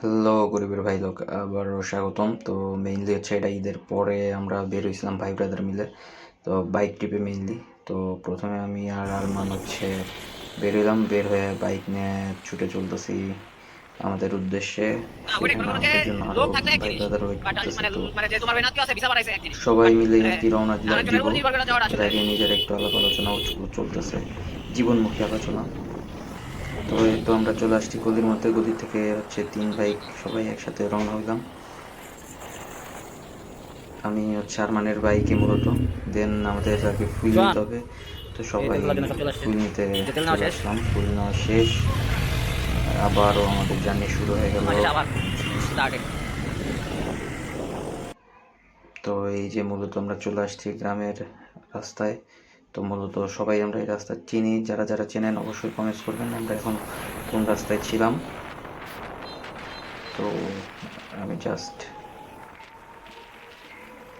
Hello গরিবের ভাই লোক আবার স্বাগতম। তো মেইনলি হচ্ছে এটা ঈদের পরে আমরা বের হয়েছিলাম ভাই ব্রাদার মিলে। তো বাইক ট্রিপে মেইনলি তো প্রথমে আমি আর আরমান হচ্ছে বের হইলাম বের হয়ে বাইক নিয়ে ছুটে চলতেছি আমাদের উদ্দেশ্যে। করতেছে তো সবাই মিলে কি রওনা দিলাম নিজের একটু আলাপ আলোচনা চলতেছে। জীবনমুখী আলোচনা। তো এই তো আমরা চলে আসছি গলির মধ্যে গলি থেকে হচ্ছে তিন বাইক সবাই একসাথে রওনা হইলাম। আমি হচ্ছে আরমানের বাইকে মূলত দেন আমাদের আগে ফুল নিতে হবে। তো সবাই ফুল নিতে চলে আসলাম ফুল নেওয়া শেষ। আবারও আমাদের জার্নি শুরু হয়ে গেল। তো এই যে মূলত আমরা চলে আসছি গ্রামের রাস্তায়। তো মূলত সবাই আমরা এই রাস্তা চিনি। যারা যারা চেনেন অবশ্যই কমেন্টস করবেন। আমরা এখন কোন রাস্তায় ছিলাম? তো আমি জাস্ট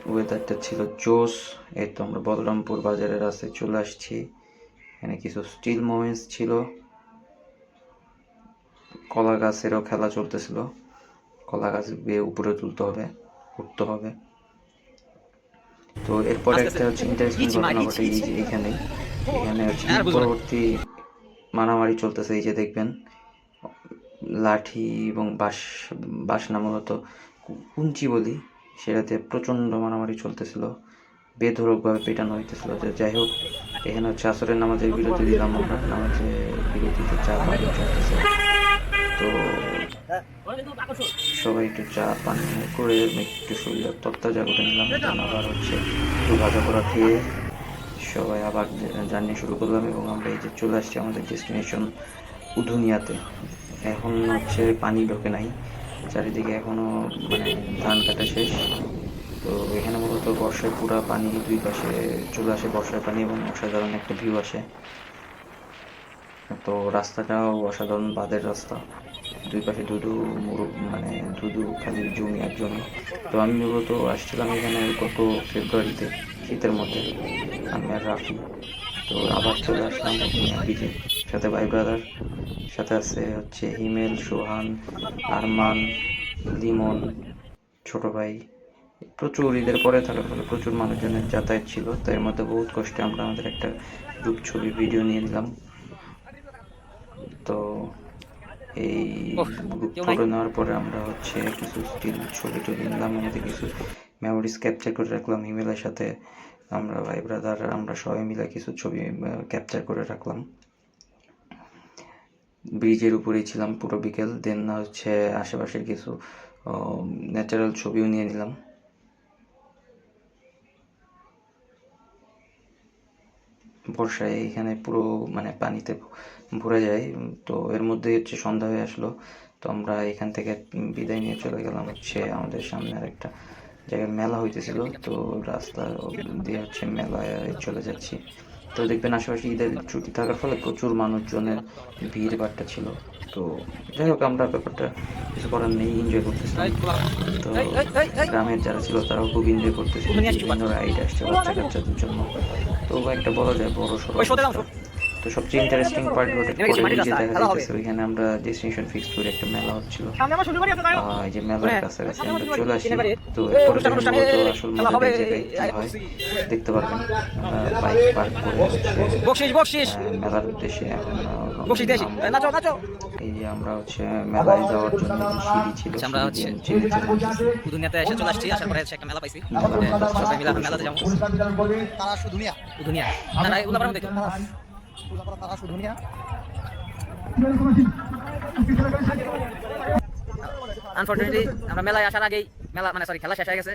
ওয়েদারটা ছিল জোস এই তো আমরা বলরামপুর বাজারের রাস্তায় চলে আসছি। এখানে কিছু স্টিল মোমেন্টস ছিল। কলা গাছেরও খেলা চলতেছিল। কলা গাছ বেয়ে উপরে তুলতে হবে, উঠতে হবে। তো এরপরে একটা হচ্ছে ইন্টারেস্টিং ঘটনা ঘটে এই যে এখানে। এখানে হচ্ছে পরবর্তী মারামারি চলতেছে এই যে দেখবেন লাঠি এবং বাঁশ বাসনা মূলত কুঞ্চি বলি সেটাতে প্রচণ্ড মারামারি চলতেছিল বেধরকভাবে পেটানো হইতেছিল। যে যাই হোক এখানে হচ্ছে আসরের নামাজের বিরতি দিলাম আমরা নামাজের বিরতিতে চা পানি চলতেছে। তো সবাই একটু চা পানি করে একটু শরীরে তত্তাজা করে নিলাম আবার হচ্ছে একটু ভাজা করা খেয়ে সবাই আবার জার্নি শুরু করলাম এবং আমরা এই যে চলে আসছি আমাদের ডেস্টিনেশন উধুনিয়াতে এখন হচ্ছে পানি ঢোকে নাই চারিদিকে এখনও মানে ধান কাটা শেষ। তো এখানে মূলত বর্ষায় পুরা পানি দুই পাশে চলে আসে বর্ষার পানি এবং অসাধারণ একটা ভিউ আসে। তো রাস্তাটাও অসাধারণ বাদের রাস্তা। দুই পাশে ধুধু মুরু মানে ধুধু খালি জমি আর জমি। তো আমি মূলত আসছিলাম এখানে গত ফেব্রুয়ারিতে, শীতের মধ্যে, আমি আর রাফি। তো আবার চলে আসলাম বিজে সাথে ভাই ব্রাদার সাথে আছে হচ্ছে হিমেল, সোহান, আরমান, লিমন, ছোট ভাই। প্রচুর ঈদের পরে থাকার ফলে প্রচুর মানুষজনের যাতায়াত ছিল, তো এর মধ্যে বহুত কষ্টে আমরা আমাদের একটা গ্রুপ ছবি ভিডিও নিয়ে নিলাম। তো এই ফটো নেওয়ার পরে আমরা হচ্ছে কিছু স্টিল ছবি টবি নিলাম আমাদের কিছু মেমোরিজ ক্যাপচার করে রাখলাম ইমেলের সাথে। আমরা ভাই ব্রাদার আমরা সবাই মিলে কিছু ছবি ক্যাপচার করে রাখলাম। ব্রিজের উপরেই ছিলাম পুরো বিকেল দেন হচ্ছে আশেপাশের কিছু ন্যাচারাল ছবিও নিয়ে নিলাম। বর্ষায় এখানে পুরো মানে পানিতে ভরে যায়। তো এর মধ্যে হচ্ছে সন্ধ্যা হয়ে আসলো। তো আমরা এখান থেকে বিদায় নিয়ে চলে গেলাম হচ্ছে আমাদের সামনে আর একটা জায়গায় মেলা হইতেছিল। তো রাস্তা দিয়ে হচ্ছে মেলায় চলে যাচ্ছি। তো দেখবেন আশেপাশে ঈদের ছুটি থাকার ফলে প্রচুর মানুষজনের ভিড় ভাট্টা ছিল। তো যাই হোক আমরা ব্যাপারটা কিছু করার নেই এনজয় করতেছিলাম তো গ্রামের যারা ছিল তারাও খুব এনজয় করতেছিল বিভিন্ন রাইড আসছে বাচ্চা কাচ্চাদের জন্য। তো একটা বলা যায় বড় সড়ো তো সবচেয়ে ইন্টারেস্টিং পার্ট ঘটে পরে যে দেখা যাচ্ছে ওইখানে আমরা ডেস্টিনেশন ফিক্স করে একটা মেলা হচ্ছিল। এই যে মেলার কাছাকাছি আমরা চলে আসি। তো আসল হয় দেখতে পারবেন। বাইক পার্ক করে মেলার উদ্দেশ্যে এখন আহ, বকশিস দেশি নাচো নাচো। এই যে আমরা হচ্ছে মেলায় যাওয়ার জন্য সিঁড়ি ছিল আমরা হচ্ছে দিয়ে নিচে নিচে নামতেছি। দুনিয়াতে এসে চলে আসছি আসার পরে একটা মেলা পাইছি। সবাই মিলে মেলাতে যাব। তারা সুধুনিয়া দুনিয়া না না এগুলো পারব দেখো। তারা সুধুনিয়া আনফরচুনেটলি আমরা মেলায় আসার আগেই মেলা মানে সরি খেলা শেষ হয়ে গেছে।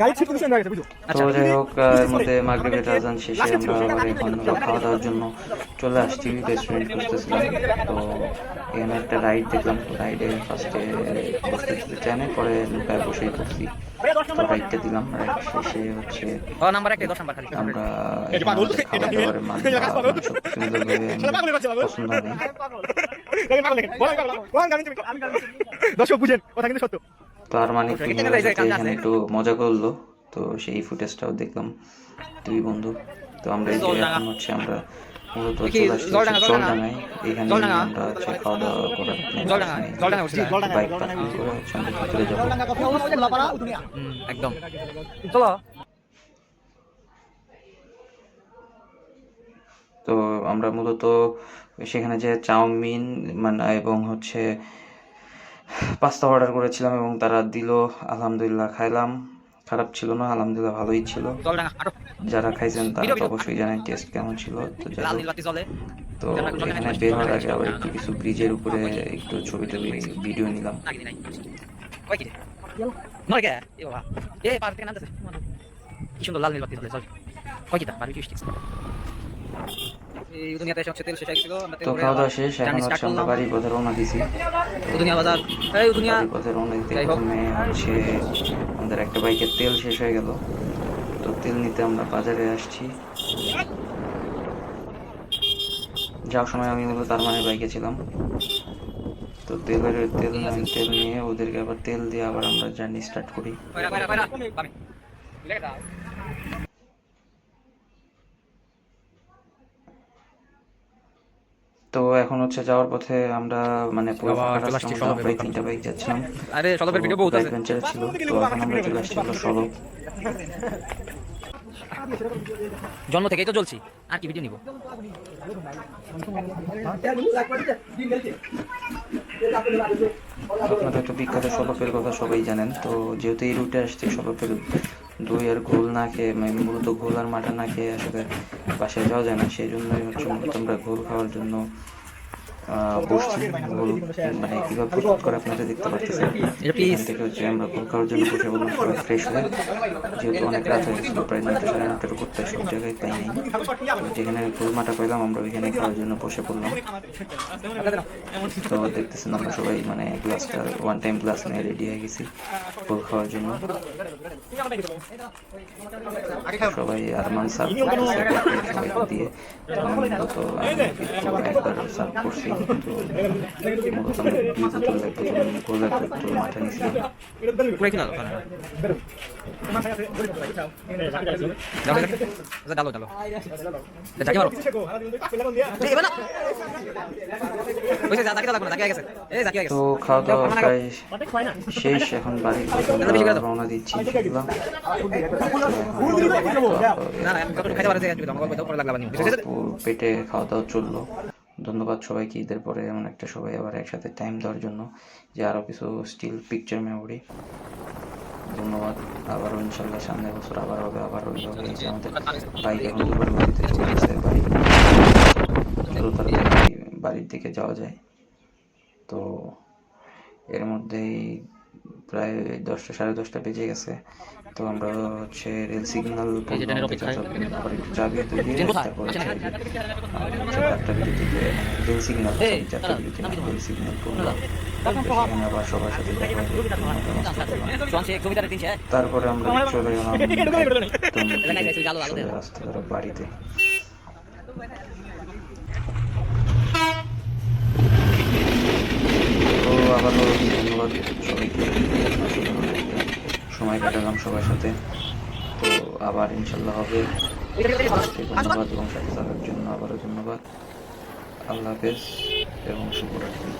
গাড়ির ছিট পজিশন গেছে বুঝো তো যাই হোক এর মধ্যে মাগরিবের আজান শেষে আমরা আবার এখন খাওয়া দাওয়ার জন্য চলে আসছি রেস্টুরেন্ট খুঁজতেছিলাম। তো এখানে একটা রাইড দেখলাম রাইডে ফার্স্টে বসতে দিতে চায় না পরে লুকায় বসেই পড়ছি তো রাইডটা দিলাম রাইড শেষে হচ্ছে ও নাম্বার একটা দশ নাম্বার খালি আমরা এখানে আমাদের মান বা সব সুন্দরভাবে পছন্দ দর্শক বুঝেন কথা কিন্তু সত্য। তো আর মানে কি এখানে। একটু মজা করল। তো সেই ফুটেজটাও দেখলাম। দুই বন্ধু তো আমরা এই যে এখন হচ্ছে আমরা মূলত চলে আসছি জলডাঙ্গা, হচ্ছে জলডাঙ্গা? জলডাঙ্গায় এখানে আমরা হচ্ছে খাওয়া দাওয়া করার plan জলডাঙ্গা করছি। জলডাঙ্গা উঠছি বাইক পার্কিং করে হচ্ছে আমরা ভিতরে যাব। জলডাঙ্গা কফি হাউস গোলাপাড়া উদুনিয়া হুম, একদম। চলো। তো আমরা মূলত সেখানে যে চাউমিন মানে এবং হচ্ছে পাস্তা অর্ডার করেছিলাম এবং তারা দিল, আলহামদুলিল্লাহ খাইলাম। খারাপ ছিল না, আলহামদুলিল্লাহ ভালোই ছিল। যারা খাইছেন তারা তো অবশ্যই জানেন টেস্ট কেমন ছিল। তো তো এখানে বের হওয়ার আগে আবার একটু কিছু ব্রিজের উপরে একটু ছবি টবি ভিডিও নিলাম। কি সুন্দর লাল নীল বাতি চল। এই দুনিয়াতে এসে তেল শেষ হয়ে আমরা তেল তো খাওয়া দাওয়া শেষ এখন জার্নি স্টার্ট হচ্ছে আমরা করলাম। বাড়ির পথে রওনা দিছি দুনিয়া বাজার। এই দুনিয়া। পথে রওনা দিতে প্রথমে হচ্ছে আমাদের একটা বাইকের তেল শেষ হয়ে গেল। তো তেল নিতে আমরা বাজারে আসছি। যাওয়ার সময় আমি মূলত তার মানে বাইকে ছিলাম। তো তেলের তেল তেল নিয়ে ওদেরকে আবার তেল দিয়ে আবার আমরা জার্নি স্টার্ট করি। তো এখন হচ্ছে যাওয়ার পথে আমরা মানে প্রায় তিনটা বাইক যাচ্ছিলাম। আরে সলভের ভিডিও বহুত আছে। ছিল। তো এখন আমরা চলে আসছি হলো জন্ম থেকেই তো জ্বলছি। আর কি ভিডিও নিব? আপনারা একটা বিখ্যাত সলপের কথা সবাই জানেন তো যেহেতু এই রুটে আসছে সলপের দই আর ঘোল না খেয়ে মানে মূলত ঘোল আর মাটা না খেয়ে আসলে বাসায় যাওয়া যায় না। সেই জন্যই হচ্ছে মূলত আমরা ঘোল খাওয়ার জন্য আহ, বসছি মানে কীভাবে প্রস্তুত করে আপনারা দেখতে পাচ্ছেন এখান থেকে হচ্ছে আমরা খাওয়ার জন্য বসে বললাম সবাই ফ্রেশ হয়ে। যেহেতু অনেক রাত হয়ে গেছিল প্রায় নয়টা সাড়ে নটার উপর তাই সব জায়গায় পাই নাই। যেখানে ঘোল মাটা পেলাম আমরা ওইখানে খাওয়ার জন্য বসে পড়লাম। তো দেখতেছেন আমরা সবাই মানে গ্লাসটা ওয়ান টাইম গ্লাস নিয়ে রেডি হয়ে গেছি ফুল খাওয়ার জন্য। সবাই আরমান সার্ভ করতেছে দিয়ে তো আমি একবার সার্ভ করছি। ডালো ডালো জাকি মারো তো খাওয়া দাওয়া প্রায় শেষ এখন আমরা রওনা দিচ্ছি ভরপুর পেটে খাওয়া দাওয়া চলল। ধন্যবাদ সবাইকে ঈদের পরে এমন একটা সবাই আবার একসাথে টাইম দেওয়ার জন্য যে আরও কিছু স্টিল পিকচার মেমোরি ধন্যবাদ, আবারও ইনশাল্লাহ সামনের বছর আবার হবে, আবার যে আমাদের বাইক এখন দুবার বাড়িতে তাড়াতাড়ি বাড়ির দিকে যাওয়া যায়। তো এর মধ্যেই প্রায় দশটা সাড়ে দশটা বেজে গেছে। তো আমরা হচ্ছে রেল সিগন্যাল। আবার একটু চা বিরতি দিয়ে তারপর রেল সিগন্যাল বিরতি রেল সিগন্যাল সেখানে আবার সবার সাথে দেখা তারপরে আমরা চলে গেলাম রাস্তা বাড়িতে। তো আবারও ধন্যবাদ সবাইকে সময় কাটালাম সবার সাথে। তো আবার ইনশাল্লাহ হবে। ধন্যবাদ এবং সাথে থাকার জন্য আবারও ধন্যবাদ। আল্লাহ হাফেজ এবং শুভরাত্রি।